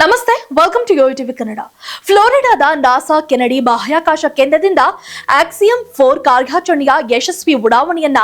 ನಮಸ್ತೆ welcome to Yo TV Kannada. ಫ್ಲೋರಿಡಾದ NASA Kennedy ಬಾಹ್ಯಾಕಾಶ ಕೇಂದ್ರದಿಂದ ಆಕ್ಸಿಯಂ ಫೋರ್ ಕಾರ್ಯಾಚರಣೆಯ ಯಶಸ್ವಿ ಉಡಾವಣೆಯನ್ನ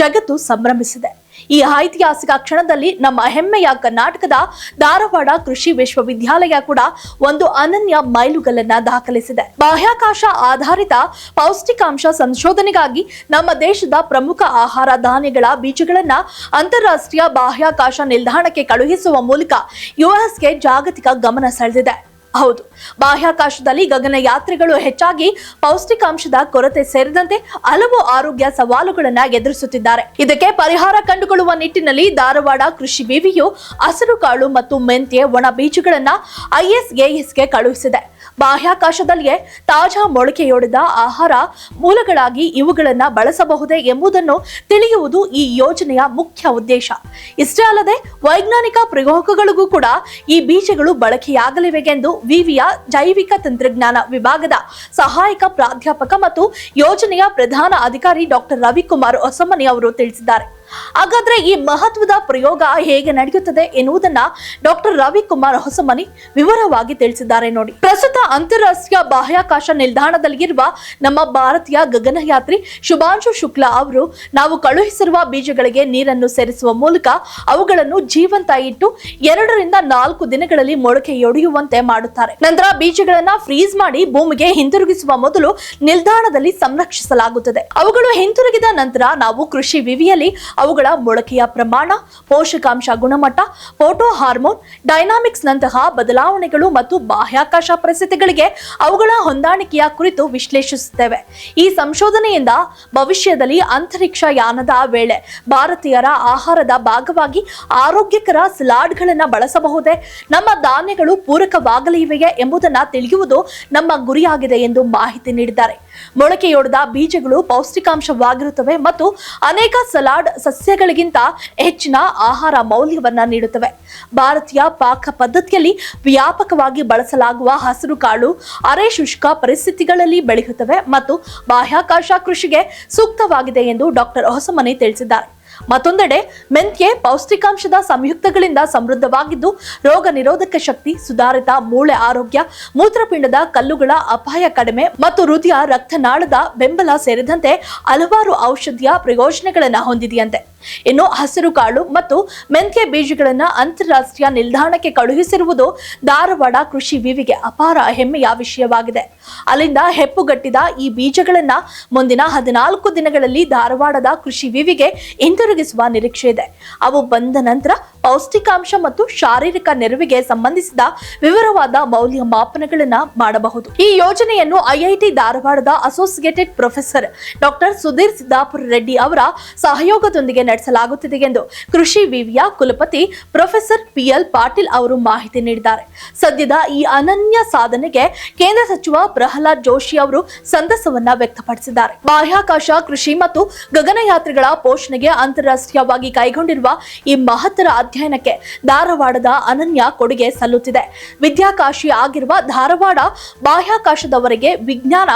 ಜಗತ್ತು ಸಂಭ್ರಮಿಸಿದೆ. ಈ ಐತಿಹಾಸಿಕ ಕ್ಷಣದಲ್ಲಿ ನಮ್ಮ ಹೆಮ್ಮೆಯ ಕರ್ನಾಟಕದ ಧಾರವಾಡ ಕೃಷಿ ವಿಶ್ವವಿದ್ಯಾಲಯ ಕೂಡ ಒಂದು ಅನನ್ಯ ಮೈಲುಗಲ್ಲನ್ನ ದಾಖಲಿಸಿದೆ. ಬಾಹ್ಯಾಕಾಶ ಆಧಾರಿತ ಪೌಷ್ಟಿಕಾಂಶ ಸಂಶೋಧನೆಗಾಗಿ ನಮ್ಮ ದೇಶದ ಪ್ರಮುಖ ಆಹಾರ ಧಾನ್ಯಗಳ ಬೀಜಗಳನ್ನ ಅಂತಾರಾಷ್ಟ್ರೀಯ ಬಾಹ್ಯಾಕಾಶ ನಿಲ್ದಾಣಕ್ಕೆ ಕಳುಹಿಸುವ ಮೂಲಕ ಯುಎಸ್ಗೆ ಜಾಗತಿಕ ಗಮನ ಸೆಳೆದಿದೆ. ಹೌದು. ಬಾಹ್ಯಾಕಾಶದಲ್ಲಿ ಗಗನಯಾತ್ರಿಗಳು ಹೆಚ್ಚಾಗಿ ಪೌಷ್ಟಿಕಾಂಶದ ಕೊರತೆ ಸೇರಿದಂತೆ ಹಲವು ಆರೋಗ್ಯ ಸವಾಲುಗಳನ್ನ ಎದುರಿಸುತ್ತಿದ್ದಾರೆ. ಇದಕ್ಕೆ ಪರಿಹಾರ ಕಂಡುಕೊಳ್ಳುವ ನಿಟ್ಟಿನಲ್ಲಿ ಧಾರವಾಡ ಕೃಷಿ ವಿವಿಯು ಹಸಿರು ಕಾಳು ಮತ್ತು ಮೆಂತ್ಯ, ಒಣ ಬೀಜಗಳನ್ನ ಐಎಸ್ಎಎಸ್ಗೆ ಕಳುಹಿಸಿದೆ. ಬಾಹ್ಯಾಕಾಶದಲ್ಲಿಯೇ ತಾಜಾ ಮೊಳಕೆಯೊಡೆದ ಆಹಾರ ಮೂಲಗಳಾಗಿ ಇವುಗಳನ್ನ ಬಳಸಬಹುದೇ ಎಂಬುದನ್ನು ತಿಳಿಯುವುದು ಈ ಯೋಜನೆಯ ಮುಖ್ಯ ಉದ್ದೇಶ. ಇಷ್ಟೇ ಅಲ್ಲದೆ ವೈಜ್ಞಾನಿಕ ಪ್ರಯೋಗಗಳಿಗೂ ಕೂಡ ಈ ಬೀಜಗಳು ಬಳಕೆಯಾಗಲಿವೆ ಎಂದು ವಿವಿಯ ಜೈವಿಕ ತಂತ್ರಜ್ಞಾನ ವಿಭಾಗದ ಸಹಾಯಕ ಪ್ರಾಧ್ಯಾಪಕ ಮತ್ತು ಯೋಜನೆಯ ಪ್ರಧಾನ ಅಧಿಕಾರಿ ಡಾಕ್ಟರ್ ರವಿಕುಮಾರ್ ಹೊಸಮನಿ ಅವರು ತಿಳಿಸಿದ್ದಾರೆ. ಹಾಗಾದ್ರೆ ಈ ಮಹತ್ವದ ಪ್ರಯೋಗ ಹೇಗೆ ನಡೆಯುತ್ತದೆ ಎನ್ನುವುದನ್ನ ಡಾಕ್ಟರ್ ರವಿಕುಮಾರ್ ಹೊಸಮನಿ ವಿವರವಾಗಿ ತಿಳಿಸಿದ್ದಾರೆ ನೋಡಿ. ಪ್ರಸ್ತುತ ಅಂತಾರಾಷ್ಟ್ರೀಯ ಬಾಹ್ಯಾಕಾಶ ನಿಲ್ದಾಣದಲ್ಲಿರುವ ನಮ್ಮ ಭಾರತೀಯ ಗಗನಯಾತ್ರಿ ಶುಭಾಂಶು ಶುಕ್ಲಾ ಅವರು ನಾವು ಕಳುಹಿಸಿರುವ ಬೀಜಗಳಿಗೆ ನೀರನ್ನು ಸೇರಿಸುವ ಮೂಲಕ ಅವುಗಳನ್ನು ಜೀವಂತ ಇಟ್ಟು ಎರಡರಿಂದ ನಾಲ್ಕು ದಿನಗಳಲ್ಲಿ ಮೊಳಕೆಯೊಡೆಯುವಂತೆ ಮಾಡುತ್ತಾರೆ. ನಂತರ ಬೀಜಗಳನ್ನ ಫ್ರೀಸ್ ಮಾಡಿ ಭೂಮಿಗೆ ಹಿಂತಿರುಗಿಸುವ ಮೊದಲು ನಿಲ್ದಾಣದಲ್ಲಿ ಸಂರಕ್ಷಿಸಲಾಗುತ್ತದೆ. ಅವುಗಳು ಹಿಂತಿರುಗಿದ ನಂತರ ನಾವು ಕೃಷಿ ವಿವಿಯಲ್ಲಿ ಅವುಗಳ ಮೊಳಕೆಯ ಪ್ರಮಾಣ, ಪೋಷಕಾಂಶ ಗುಣಮಟ್ಟ, ಫೋಟೋ ಹಾರ್ಮೋನ್ ಡೈನಾಮಿಕ್ಸ್ ನಂತಹ ಬದಲಾವಣೆಗಳು ಮತ್ತು ಬಾಹ್ಯಾಕಾಶ ಪರಿಸ್ಥಿತಿಗಳಿಗೆ ಅವುಗಳ ಹೊಂದಾಣಿಕೆಯ ಕುರಿತು ವಿಶ್ಲೇಷಿಸುತ್ತೇವೆ. ಈ ಸಂಶೋಧನೆಯಿಂದ ಭವಿಷ್ಯದಲ್ಲಿ ಅಂತರಿಕ್ಷ ಯಾನದ ವೇಳೆ ಭಾರತೀಯರ ಆಹಾರದ ಭಾಗವಾಗಿ ಆರೋಗ್ಯಕರ ಸಲಾಡ್ಗಳನ್ನು ಬಳಸಬಹುದೇ, ನಮ್ಮ ಧಾನ್ಯಗಳು ಪೂರಕವಾಗಲಿವೆಯೇ ಎಂಬುದನ್ನು ತಿಳಿಯುವುದು ನಮ್ಮ ಗುರಿಯಾಗಿದೆ ಎಂದು ಮಾಹಿತಿ ನೀಡಿದ್ದಾರೆ. ಮೊಳಕೆಯೊಡೆದ ಬೀಜಗಳು ಪೌಷ್ಟಿಕಾಂಶವಾಗಿರುತ್ತವೆ ಮತ್ತು ಅನೇಕ ಸಲಾಡ್ ಸಸ್ಯಗಳಿಗಿಂತ ಹೆಚ್ಚಿನ ಆಹಾರ ಮೌಲ್ಯವನ್ನ ನೀಡುತ್ತವೆ. ಭಾರತೀಯ ಪಾಕ ಪದ್ಧತಿಯಲ್ಲಿ ವ್ಯಾಪಕವಾಗಿ ಬಳಸಲಾಗುವ ಹಸಿರು ಕಾಳು ಅರೆ ಶುಷ್ಕ ಪರಿಸ್ಥಿತಿಗಳಲ್ಲಿ ಬೆಳೆಯುತ್ತವೆ ಮತ್ತು ಬಾಹ್ಯಾಕಾಶ ಕೃಷಿಗೆ ಸೂಕ್ತವಾಗಿದೆ ಎಂದು ಡಾಕ್ಟರ್ ಹೊಸಮನೆ ತಿಳಿಸಿದ್ದಾರೆ. ಮತ್ತೊಂದೆಡೆ ಮೆಂತ್ಯೆ ಪೌಷ್ಟಿಕಾಂಶದ ಸಂಯುಕ್ತಗಳಿಂದ ಸಮೃದ್ಧವಾಗಿದ್ದು, ರೋಗ ನಿರೋಧಕ ಶಕ್ತಿ, ಸುಧಾರಿತ ಮೂಳೆ ಆರೋಗ್ಯ, ಮೂತ್ರಪಿಂಡದ ಕಲ್ಲುಗಳ ಅಪಾಯ ಕಡಿಮೆ ಮತ್ತು ಹೃದಯ, ರಕ್ತನಾಳದ ಬೆಂಬಲ ಸೇರಿದಂತೆ ಹಲವಾರು ಔಷಧಿಯ ಪ್ರಯೋಜನಗಳನ್ನು ಹೊಂದಿದೆಯಂತೆ. ಇನ್ನು ಹಸಿರು ಕಾಳು ಮತ್ತು ಮೆಂತ್ಯ ಬೀಜಗಳನ್ನು ಅಂತಾರಾಷ್ಟ್ರೀಯ ನಿಲ್ದಾಣಕ್ಕೆ ಕಳುಹಿಸಿರುವುದು ಧಾರವಾಡ ಕೃಷಿ ವಿವಿಗೆ ಅಪಾರ ಹೆಮ್ಮೆಯ ವಿಷಯವಾಗಿದೆ. ಅಲ್ಲಿಂದ ಹೆಪ್ಪುಗಟ್ಟಿದ ಈ ಬೀಜಗಳನ್ನು ಮುಂದಿನ ಹದಿನಾಲ್ಕು ದಿನಗಳಲ್ಲಿ ಧಾರವಾಡದ ಕೃಷಿ ವಿವಿಗೆ ಹಿಂತಿರುಗಿಸುವ ನಿರೀಕ್ಷೆ ಇದೆ. ಅವು ಬಂದ ನಂತರ ಪೌಷ್ಟಿಕಾಂಶ ಮತ್ತು ಶಾರೀರಿಕ ನೆರವಿಗೆ ಸಂಬಂಧಿಸಿದ ವಿವರವಾದ ಮೌಲ್ಯಮಾಪನಗಳನ್ನು ಮಾಡಬಹುದು. ಈ ಯೋಜನೆಯನ್ನು ಐಐಟಿ ಧಾರವಾಡದ associated professor doctor Sudhir Siddapura Reddy ಅವರ ಸಹಯೋಗದೊಂದಿಗೆ ನಡೆಸಲಾಗುತ್ತಿದೆ ಎಂದು ಕೃಷಿ ವಿವಿಯ ಕುಲಪತಿ ಪ್ರೊಫೆಸರ್ ಪಿಎಲ್ ಪಾಟೀಲ್ ಅವರು ಮಾಹಿತಿ ನೀಡಿದ್ದಾರೆ. ಸದ್ಯದ ಈ ಅನನ್ಯ ಸಾಧನೆಗೆ ಕೇಂದ್ರ ಸಚಿವ ಪ್ರಹ್ಲಾದ್ ಜೋಶಿ ಅವರು ಸಂತಸವನ್ನ ವ್ಯಕ್ತಪಡಿಸಿದ್ದಾರೆ. ಬಾಹ್ಯಾಕಾಶ, ಕೃಷಿ ಮತ್ತು ಗಗನಯಾತ್ರಿಗಳ ಪೋಷಣೆಗೆ ಅಂತಾರಾಷ್ಟ್ರೀಯವಾಗಿ ಕೈಗೊಂಡಿರುವ ಈ ಮಹತ್ತರ ಅಧ್ಯಯನಕ್ಕೆ ಧಾರವಾಡದ ಅನನ್ಯ ಕೊಡುಗೆ ಸಲ್ಲುತ್ತಿದೆ. ವಿದ್ಯಾಕಾಶಿ ಆಗಿರುವ ಧಾರವಾಡ ಬಾಹ್ಯಾಕಾಶದವರೆಗೆ ವಿಜ್ಞಾನ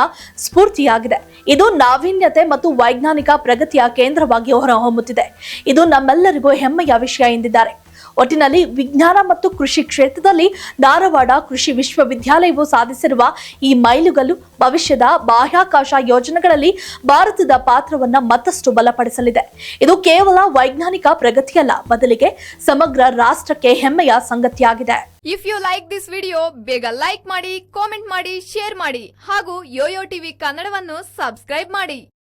ಸ್ಫೂರ್ತಿಯಾಗಿದೆ. ಇದು ನಾವೀನ್ಯತೆ ಮತ್ತು ವೈಜ್ಞಾನಿಕ ಪ್ರಗತಿಯ ಕೇಂದ್ರವಾಗಿ ಹೊರಹೊಮ್ಮುತ್ತಿದೆ. ಇದು ನಮ್ಮೆಲ್ಲರಿಗೂ ಹೆಮ್ಮೆಯ ವಿಷಯ ಎಂದಿದ್ದಾರೆ. ಒಟ್ಟಿನಲ್ಲಿ ವಿಜ್ಞಾನ ಮತ್ತು ಕೃಷಿ ಕ್ಷೇತ್ರದಲ್ಲಿ ಧಾರವಾಡ ಕೃಷಿ ವಿಶ್ವವಿದ್ಯಾಲಯವು ಸಾಧಿಸಿರುವ ಈ ಮೈಲುಗಲ್ಲು ಭವಿಷ್ಯದ ಬಾಹ್ಯಾಕಾಶ ಯೋಜನೆಗಳಲ್ಲಿ ಭಾರತದ ಪಾತ್ರವನ್ನು ಮತ್ತಷ್ಟು ಬಲಪಡಿಸಲಿದೆ. ಇದು ಕೇವಲ ವೈಜ್ಞಾನಿಕ ಪ್ರಗತಿಯಲ್ಲ, ಬದಲಿಗೆ ಸಮಗ್ರ ರಾಷ್ಟ್ರಕ್ಕೆ ಹೆಮ್ಮೆಯ ಸಂಗತಿಯಾಗಿದೆ. If you like this video ಬೇಗ ಲೈಕ್ ಮಾಡಿ ಕಾಮೆಂಟ್ ಮಾಡಿ ಶೇರ್ ಮಾಡಿ ಹಾಗೂ ಯೋಯೋ ಟಿವಿ ಕನ್ನಡವನ್ನು ಸಬ್ಸ್ಕ್ರೈಬ್ ಮಾಡಿ.